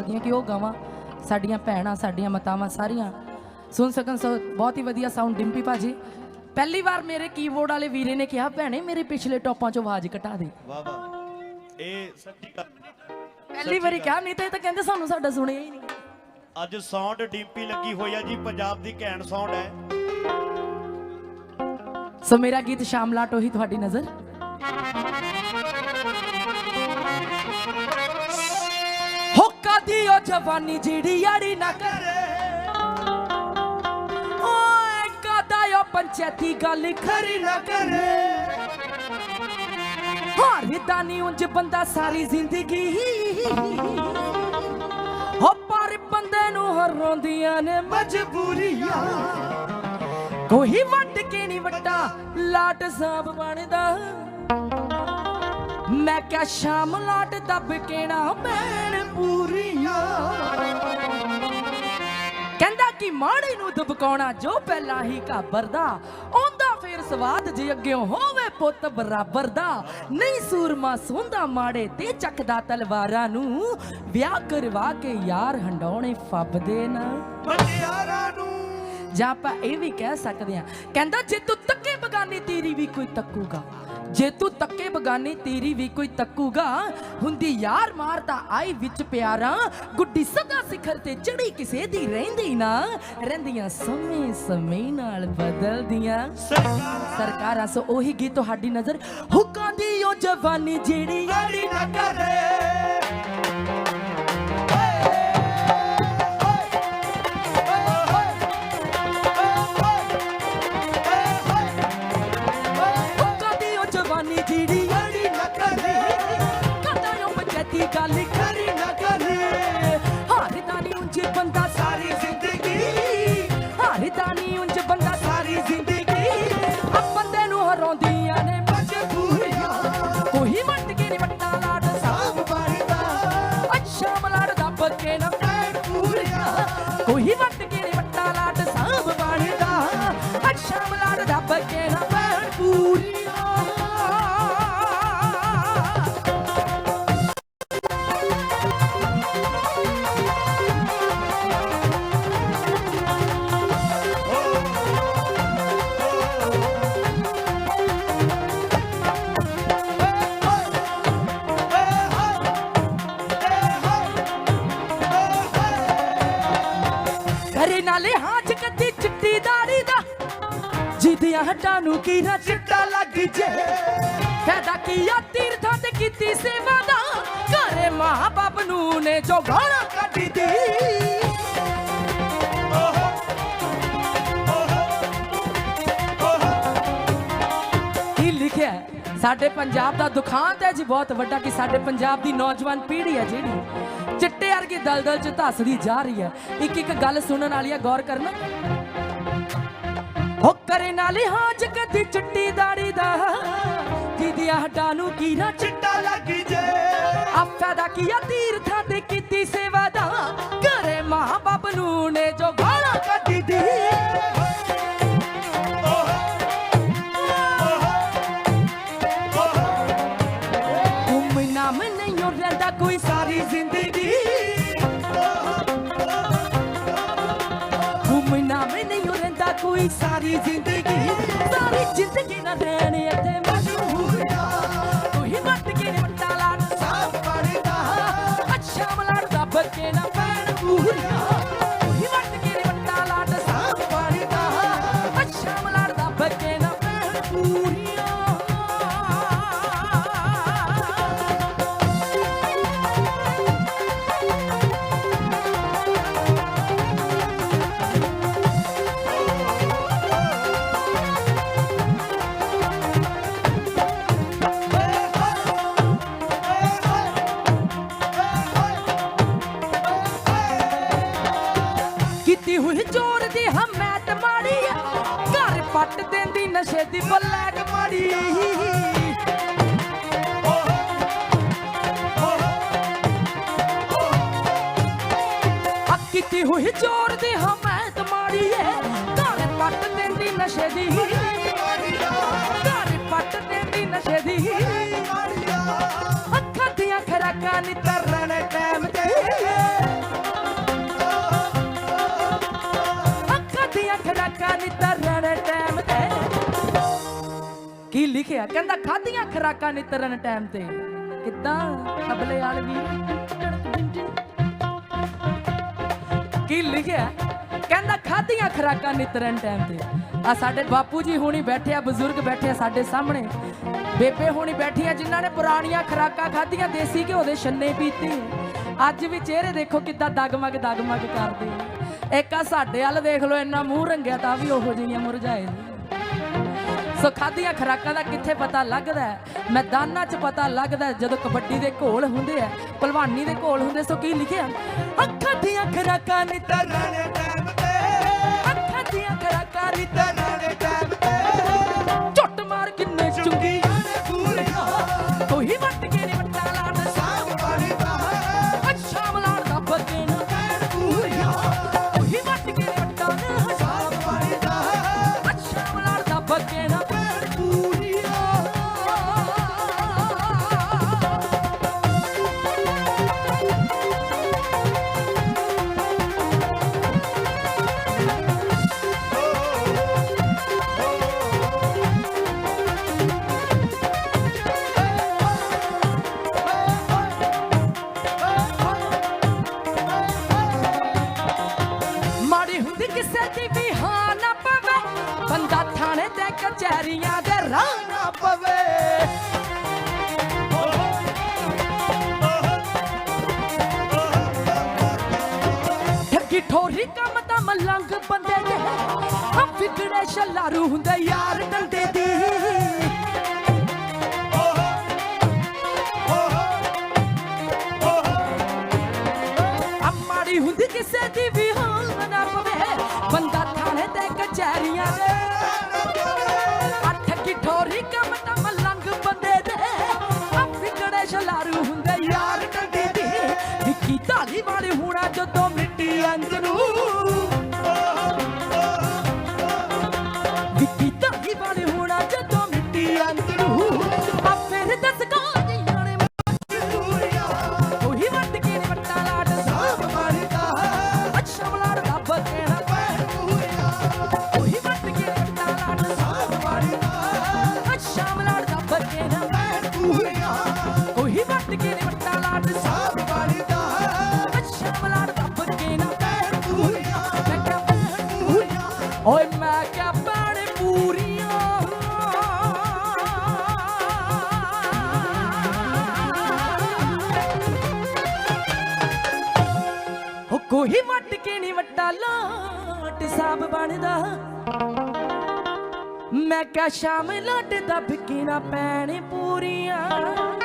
ਕਰਦੀਆਂ ਕਿ ਉਹ ਗਾਵਾਂ ਸਾਡੀਆਂ ਭੈਣਾਂ ਸਾਡੀਆਂ ਮਾਤਾਵਾਂ ਸਾਰੀਆਂ। ਸੁਣ ਸਕਣ ਸੋ ਬਹੁਤ ਹੀ ਵਧੀਆ ਸਾਊਂਡ ਡਿੰਪੀ ਭਾਜੀ। ਪਹਿਲੀ ਵਾਰ ਮੇਰੇ ਕੀਬੋਰਡ ਵਾਲੇ ਵੀਰੇ ਨੇ ਕਿਹਾ ਭੈਣੇ ਮੇਰੇ ਪਿਛਲੇ ਟੌਪਾਂ 'ਚੋਂ ਆਵਾਜ਼ ਘਟਾ ਦੇ। ਵਾਹ ਵਾਹ। ਇਹ ਸੱਚੀ ਗੱਲ ਪਹਿਲੀ ਵਾਰੀ ਕਿਹਾ ਨਹੀਂ ਤੇ ਇਹ ਤਾਂ ਕਹਿੰਦੇ ਸਾਨੂੰ ਸਾਡਾ ਸੁਣਿਆ ਹੀ ਨਹੀਂ। ਅੱਜ ਸਾਊਂਡ ਡਿੰਪੀ ਲੱਗੀ ਹੋਈ ਆ ਜੀ ਪੰਜਾਬ ਦੀ ਘੈਂਟ ਸਾਊਂਡ ਹੈ। ਸੋ ਮੇਰਾ ਗੀਤ ਸ਼ਾਮਲਾਟ ਉਹੀ ਤੁਹਾਡੀ ਨਜ਼ਰ। ਦੀ ਉਹ ਜਵਾਨੀ ਜਿਹੜੀ ਯਾਰੀ ਨਾ ਕਰੇ। ਓਏ ਕਾਦਾ ਉਹ ਪੰਚਾਇਤੀ ਗੱਲ ਖਰੀ ਨਾ ਕਰੇ। ਹਾਰਦਾ ਨਹੀਂ ਉਂਝ ਬੰਦਾ ਸਾਰੀ ਜ਼ਿੰਦਗੀ। ਹੋ ਪਰ ਬੰਦੇ ਨੂੰ ਹਰਾਉਂਦੀਆਂ ਨੇ ਮਜਬੂਰੀਆਂ। ਕੋਈ ਵੰਡ ਕੇ ਨਹੀਂ ਵੱਡਾ, ਲਾਟ ਸਾਬ ਬਣਦਾ। ਮੈਂ ਕਿਹਾ ਸ਼ਾਮ ਲਾਟ ਦੱਬ ਕੇ ਨਾ ਪੂਰੀਆਂ। ਕਹਿੰਦਾ ਕਿ ਮਾੜੀ ਨੂੰ ਦਬਕਾਉਣਾ ਜੋ ਪਹਿਲਾਂ ਹੀ ਘਾਬਰਦਾ ਆਉਂਦਾ ਫੇਰ ਸਵਾਦ ਜੇ ਅੱਗਿਓਂ ਹੋਵੇ ਪੁੱਤ ਬਰਾਬਰ ਦਾ। ਨਹੀਂ ਸੂਰਮਾ ਸੋਂਦਾ ਮਾੜੇ ਤੇ ਚੱਕਦਾ ਤਲਵਾਰਾਂ ਨੂੰ ਵਿਆਹ ਕਰਵਾ ਕੇ ਯਾਰ ਹੰਡਾਉਣੇ ਫੱਬਦੇ ਨਾ। ਬੰਦਿਆਰਾਂ ਨੂੰ। ਜਾਂ ਆਪਾਂ ਇਹ ਵੀ ਕਹਿ ਸਕਦੇ ਹਾਂ ਕਹਿੰਦਾ ਜੇ ਤੂੰ ਤੱਕੇ ਬਗਾਨੀ ਤੇਰੀ ਵੀ ਕੋਈ ਤੱਕੂਗਾ। ਜੇ ਤੂੰ ਤੱਕੇ ਬਗਾਨੀ, ਤੇਰੀ ਵੀ ਕੋਈ ਤੱਕੂਗਾ। ਹੁੰਦੀ ਯਾਰ ਮਾਰਦਾ ਆਈ ਵਿੱਚ ਪਿਆਰਾ। ਗੁੱਡੀ ਸਦਾ ਸਿਖਰ ਤੇ ਚੜੀ, ਕਿਸੇ ਦੀ ਰਹਿੰਦੀ ਨਾ। ਰਹਿੰਦੀਆਂ ਸਮੇਂ ਸਮੇਂ ਨਾਲ ਬਦਲਦੀਆਂ। ਸਰਕਾਰਾਂ ਸੋ ਉਹੀ ਗੀਤ ਤੁਹਾਡੀ ਨਜ਼ਰ। ਹੁਕਾਂ ਦੀ ਉਹ ਜਵਾਨੀ ਜਿਹੜੀ ਗਾੜੀ ਨਾ ਕਰੇ। ਜਿਹਦੀਆਂ ਹੱਡਾਂ ਨੂੰ ਕੀ ਨਾ ਚਿੱਟਾ ਲੱਗ ਜੇ। ਫਾਇਦਾ ਕੀ ਆ ਤੀਰਥਾਂ ਤੇ ਕੀਤੀ ਸੇਵਾ ਦਾ? ਘਰੇ ਮਾਂ ਬਾਪ ਨੂੰ ਨੇ ਜੋ ਗਾਣਾ ਕੱਢੀ ਦੀ? ਸਾਡੇ ਪੰਜਾਬ ਦਾ ਦੁਖਾਂਤ ਹੈ ਜੀ ਬਹੁਤ ਵੱਡਾ ਕਿ ਸਾਡੇ ਪੰਜਾਬ ਦੀ ਨੌਜਵਾਨ ਪੀੜ੍ਹੀ ਹੈ ਜਿਹੜੀ। ਚਿੱਟੇ ਵਰਗੀ ਦਲਦਲ ਚ ਧੱਸਦੀ ਜਾ ਰਹੀ ਹੈ। ਇੱਕ ਇੱਕ ਗੱਲ ਸੁਣਨ ਵਾਲੀ ਹੈ ਗੌਰ ਕਰਨਾ। ਹੋ ਕਰੇ ਨਾਲੇ ਹਾਜ ਕਦੀ ਚਿੱਟੀ ਦਾੜੀ ਦਾ। ਜਿਹਦੀਆਂ ਹੱਡਾਂ ਨੂੰ ਕੀ ਨਾ ਚਿੱਟਾ ਲੱਗ ਜੇ। ਆ ਫਾਇਦਾ ਕੀ ਤੀਰਥਾਂ ਤੇ ਕੀਤੀ ਸੇਵਾ ਦਾ। ਘਰੇ ਮਾਂ ਬਾਪ ਨੂੰ ਨੇ ਜੋ ਗਾਲਾਂ ਰਹਿੰਦਾ ਸਾਰੀ ਜ਼ਿੰਦਗੀ ਸਾਰੀ ਜ਼ਿੰਦਗੀ ਨਾ ਰਹਿਣ ਇੱਥੇ ਮਸ਼ਹੂਰਿਆ ਕੋਈ ਵੱਟ ਕੇ ਨੇ ਵੱਟਾ ਲਾੜ ਸਾਫ਼ ਪੜਦਾ ਅੱਛਾ ਮਲਾੜ ਦੱਬ ਬੱਕੇ ਨਾ ਪੈਣ ਪੂਰੀਆਂ ਕੋਈ ਵੱਟ ਕੇ ਵੱਟਾ ਲਾੜ ਸਾਫ਼ ਪੜਦਾ ਅੱਛਾ ਮਲਾੜ ਦਾ ਬੱਕੇ ਨਾ ਪੈਣ ਪੂਰੀਆਂ ਨਸ਼ੇ ਦੀ ਬਲੈਕ ਮਾੜੀ ਆ ਕੀਤੀ ਹੋਈ ਚੋਰ? ਲਿਖਿਆ, ਕਹਿੰਦਾ, ਖਾਧੀਆਂ ਖਰਾਕਾਂ ਨਿਤਰਨ ਟਾਈਮ ਤੇ। ਕਿੱਦਾਂ? ਤਬਲੇ ਵਾਲ ਵੀ। ਕੀ ਲਿਖਿਆ? ਕਹਿੰਦਾ, ਖਾਧੀਆਂ ਖਰਾਕਾਂ ਨਿਤਰਨ ਟਾਈਮ ਤੇ। ਆ ਸਾਡੇ ਬਾਪੂ ਜੀ ਹੁਣੀ ਬੈਠੇ ਆ, ਬਜ਼ੁਰਗ ਬੈਠੇ ਆ ਸਾਡੇ ਸਾਹਮਣੇ। ਬੇਬੇ ਹੁਣੀ ਬੈਠੀਆਂ ਜਿਨ੍ਹਾਂ ਨੇ ਪੁਰਾਣੀਆਂ ਖਰਾਕਾਂ ਖਾਧੀਆਂ, ਦੇਸੀ ਘਿਓ ਦੇ ਛੰਨੇ ਪੀਤੇ। ਅੱਜ ਵੀ ਚਿਹਰੇ ਦੇਖੋ ਕਿੱਦਾਂ ਦਗਮਗ ਦਗਮਗ ਕਰਦੇ ਇੱਕ ਆ ਸਾਡੇ ਵੱਲ ਦੇਖ ਲਓ, ਇੰਨਾ ਮੂੰਹ ਰੰਗਿਆ ਤਾਂ ਵੀ ਉਹੋ ਜਿਹੀਆਂ ਮੁਰਝਾਏ ਨੇ। ਸੋ ਖਾਧੀਆਂ ਖਰਾਕਾਂ ਦਾ ਕਿੱਥੇ ਪਤਾ ਲੱਗਦਾ ਹੈ? ਮੈਦਾਨਾਂ 'ਚ ਪਤਾ ਲੱਗਦਾ ਜਦੋਂ ਕਬੱਡੀ ਦੇ ਘੋਲ ਹੁੰਦੇ ਆ ਪਹਿਲਵਾਨੀ ਦੇ ਘੋਲ ਹੁੰਦੇ ਸੋ ਕੀ ਲਿਖਿਆ? ਅੱਖਾਂ ਦੀਆਂ ਖਰਾਕਾਂ ਨੀ ਦੇ ਟਾਈਮ ਤੇ। ਅੱਖਾਂ ਦੀਆਂ ਖਰਾਕਾਂ ਨੀ ਦੇ ਆ ਫਿਕੜੇ ਸ਼ਲਾਰੂ ਯਾਰ ਡੰਡੇ ਦੀ। ਆ ਹੁੰਦੀ ਕਿਸੇ ਦੀ ਵੀ ਹਾਂ ਨਾ ਪਵੇ। ਬੰਦਾ ਥਾਣੇ ਤੇ ਕਚਹਿਰੀਆਂ ਦੇ। ਆ ਠੱਗੀ ਠੋਰੀ ਕੰਮ ਤਾਂ ਮਲੰਗ ਬੰਦੇ ਦੇ। ਆ ਫਿਕੜੇ ਸ਼ਲਾਰੂ ਹੁੰਦੇ ਯਾਰ ਡੰਡੇ ਦੀ। ਵਿੱਕੀ ਢਾਲੀ ਵਾਲੇ ਹੋਣਾ ਜਦੋਂ ਉਹ ਵੱਟ ਕੇ ਨਹੀਂ ਵੱਟਾ ਲਾਟ ਸਾਬ ਬਣਦਾ। ਮੈਂ ਕਿਹਾ ਸ਼ਾਮ ਲੱਟ ਦਾ ਫਿੱਕੀ ਨਾ ਪੈਣ ਪੂਰੀਆਂ।